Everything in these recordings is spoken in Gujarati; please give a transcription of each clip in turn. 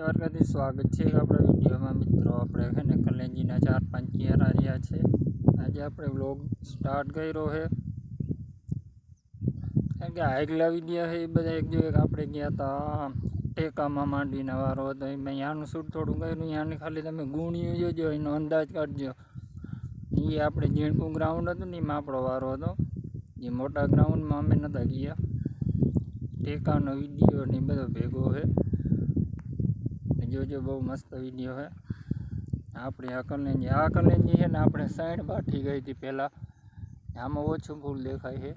દ્વારકાથી સ્વાગત છે આપણા વિડીયોમાં. મિત્રો, આપણે છે ને કલેજીના ચાર પાંચ ચેર આવ્યા છે. આજે આપણે વ્લોગ સ્ટાર્ટ કર્યો છે. કારણ કે આગલા વીડિયો છે, એ બધા એક જો આપણે ગયા હતા ટેકામાં માંડવીના વારો હતો. એમાં ત્યાંનું શૂટ થોડું કર્યું અહીંયાની ખાલી તમે ગુણ્યું જોજો, એનો અંદાજ કાઢજો. એ આપણે ઝીણકું ગ્રાઉન્ડ હતું ને, એમાં આપણો વારો હતો. જે મોટા ગ્રાઉન્ડમાં અમે નહોતા ગયા. ટેકાનો વીડિયો ને બધો ભેગો છે. જોજો, બહુ મસ્ત વીડિયો છે આપણી આ કલેજી આ કલેજી છે ને આપણે સાઈડ બાઠી ગઈ હતી પહેલાં. આમાં ઓછું ફૂલ દેખાય છે.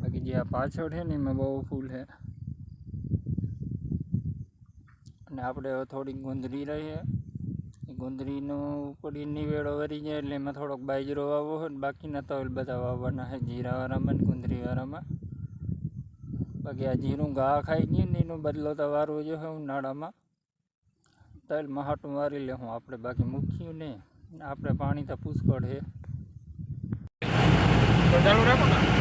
બાકી જે આ પાછળ છે ને એમાં બહુ ફૂલ છે. અને આપણે થોડીક ગુંદરી રહી છે. ગુંદરીનું ઉપડી નિવેડો વરી જાય એટલે એમાં થોડોક બાજરો વાવવો હોય ને બાકીના તલ બધા વાવવાના છે, જીરાવાળામાં ને ગુંદરીવાળામાં. બાકી આ જીરું ઘા ખાઈ ગયું ને એનો બદલો તો વારવો જોઈએ ઉનાળામાં. તલ મહાટું મારી લેવું આપણે બાકી મૂક્યું નહીં. આપણે પાણી તો પુષ્કળ છે. ચાલુ રાખો ને.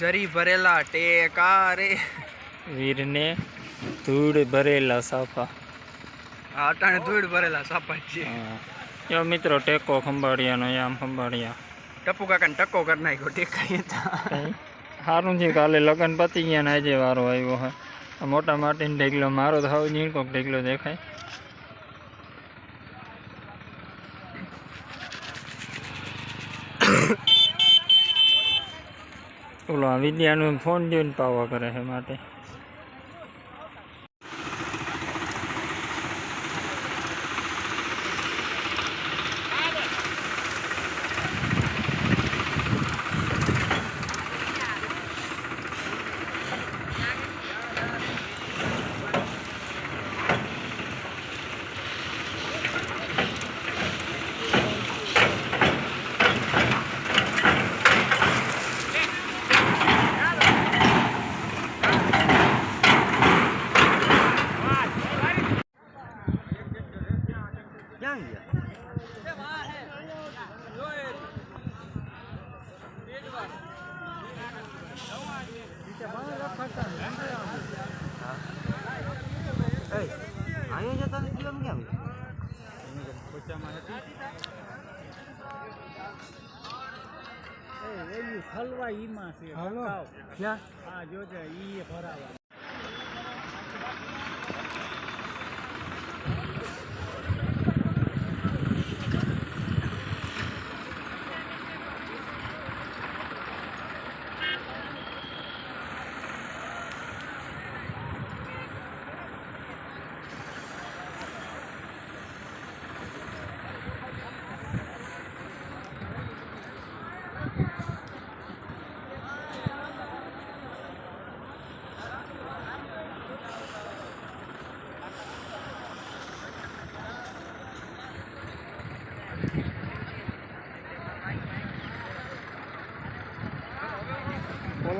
જરી ભરેલા ટેકા રે. વીરને ધૂળ ભરેલા સાફા અટાણે ધૂળ ભરેલા સાફા છે. યો મિત્રો ટેકો ખંભાળિયાનો આમ ખંભાળિયા. ટપુ કાકાને ટકો કરી નાખ્યો ટેકા સારું છે કાલે લગ્ન પતી ગયા ને આજે વારો આવ્યો હોય મોટા માટીનો ઢેકલો મારો તો હાવ ઝીણકોક ઢેગલો દેખાય. ઓલો વિદ્યાનું ફોન જોઈને પાવા કરે છે માટે ક્યાં ગયા અહીંયા જતા નથી કેમ કેમ હલવા ઈમાં છે ક્યાં? હા જોજે ઈ ભરાવા.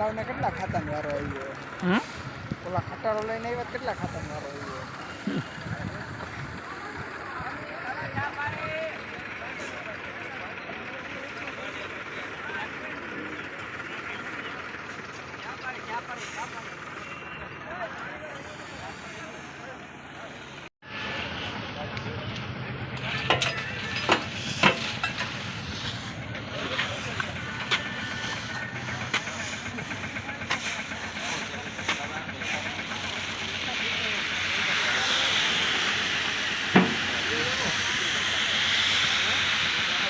ઓલાવને કેટલા ખાતાનો વારો આવ્યો? ઓલા ખટારો લઈને આવ્યા કેટલા ખાતાનો વારો આવ્યો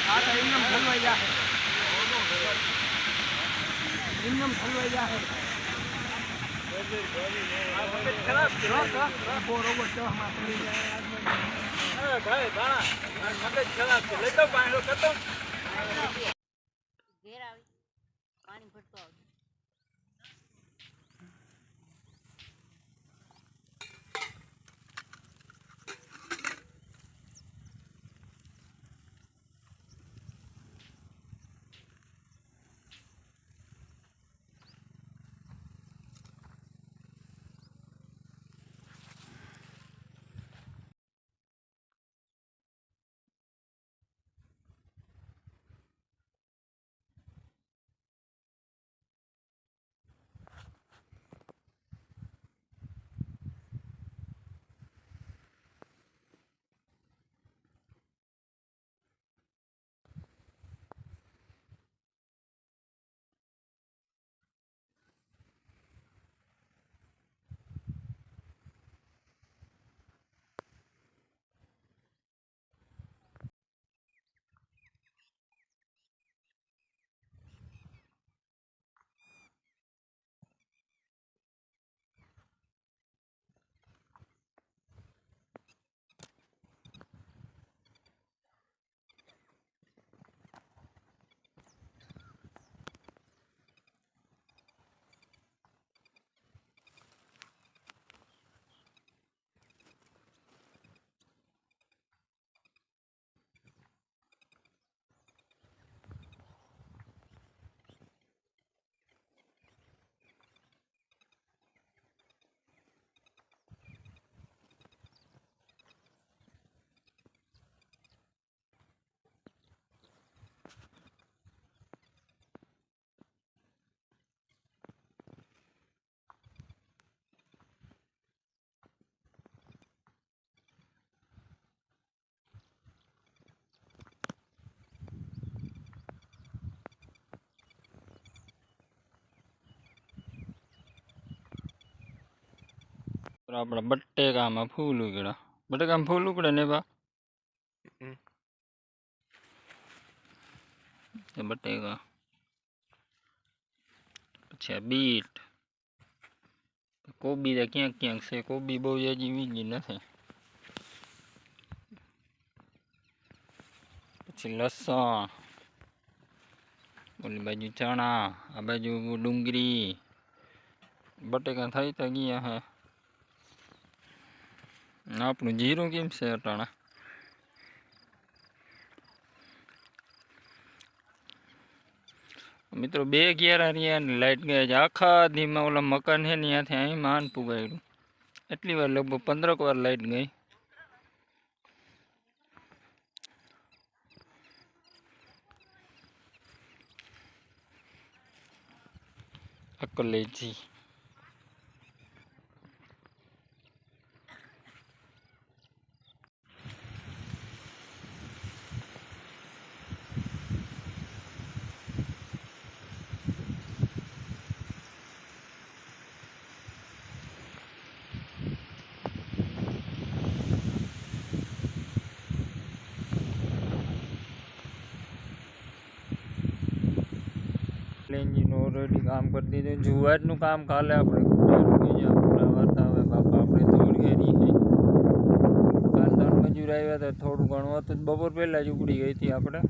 આ તો એમનેમ ઠલવાઈ જાહે. એમનેમ ઠલવાઈ જાય. ઘેર આવી પાણી ભરતો આવજો. આપણા બટેકામાં ફૂલ ઉગડ્યા બટેકામાં ફૂલ ઉગડે ને બા? બટેકા. પછી આ બીટ. કોબી તો ક્યાંક ક્યાંક છે કોબી બહુ હજી વીજી નથી. પછી લસણ. ઓલી બાજુ ચણા આ બાજુ ડુંગળી. બટેકા થઈ તો ગયા હે. આપણું જીરું કેમ છે, અટાણા? મિત્રો, બે ઘેરા રહ્યા ને લાઇટ ગયા છે. આખા ધીમા ઓલા મકાન છે ને ત્યાંથી અહીં માન પુગાડ્યું એટલી વાર લગભગ પંદરક વાર લાઈટ ગઈ. અકલેજી કામ કરી દીધું જુવારનું કામ કાલે આપણે પૂરા બાપા આપણે ઘેરી છે. કાલ ત્રણ મજૂર આવ્યા હતા, થોડું ઘણું હતું. બપોર પહેલાં જ ઉપડી ગઈ હતી આપણે.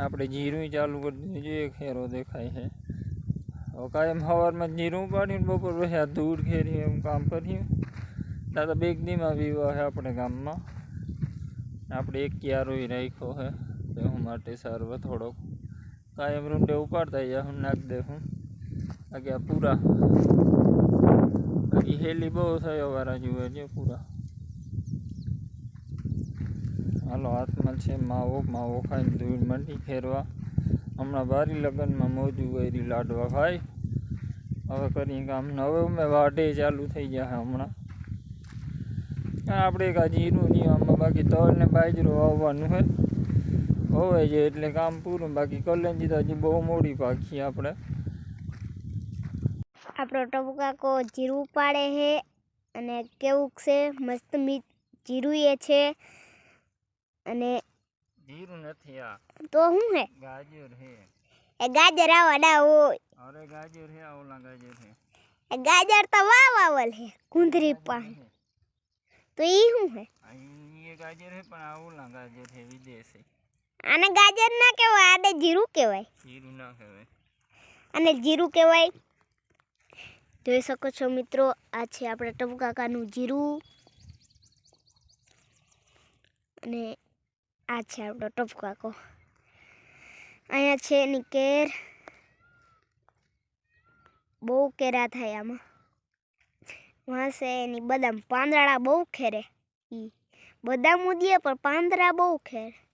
આપણે જીરું ચાલુ કરી દીધું જોઈએ ખેરો દેખાય છે. હવે કાયમ સવારમાં જીરું પાડ્યું બપોર પછી આ ધૂળ ખેરી એમ કામ કર્યું. ત્યાં તો બેગ દીમાં વિવાહ છે આપણે ગામમાં. આપણે એક ક્યારોય રાખ્યો છે. એવું માટે સારવો થોડોક કાયમ રૂંડે ઉપાડતા જાય હું નાખી દે, હું. બાકી આ પૂરા. બાકી હેલી બહુ થયો વારા જુએ છે પૂરા. હાલો, હાથમાં છે માવો માવો ખાઈને ધૂળ મંડી ફેરવા. હમણાં બારી લગ્નમાં મોજું વૈરી લાડવા ખાઈ. હવે કરીએ કામ. હવે અમે વાઢે ચાલુ થઈ ગયા હમણાં. આપણે કાં જીરું આમાં બાકી તલ ને બાજરો વાવવાનું છે. હોવે છે એટલે કામ પૂરું બાકી કલંજી તો હજી બહુ મોડી પાકી આપણે. આપણો ટપુ કાકો જીરું પાડે છે અને કેવું છે મસ્ત મીઠ જીરું એ છે અને જીરું નથી આ. તો શું હે? ગાજર હે. એ ગાજર આવાડા હોય અરે ગાજર હે આવલા ગાજર હે. એ ગાજર તો વાવ આવલ હે કુંદરી પાસે તો ઈ શું હે? એ ગાજર છે પણ આવલા ગાજર છે વિદેશી. આને ગાજર ના કહેવાય આને જીરું કહેવાય. જીરું ના કહેવાય. અને જીરું કહેવાય. જોઈ શકો છો મિત્રો આ છે આપણા ટપકાકાનું જીરું. અને આ છે આપણો ટપકાકો અહીંયા છે એની કેર. બહુ કેરા થાય આમાં. વહાં છે એની બદામ. પાંદડા બહુ ખેરે એ બદામ ઉદીએ પણ પાંદડા બહુ ખેરે.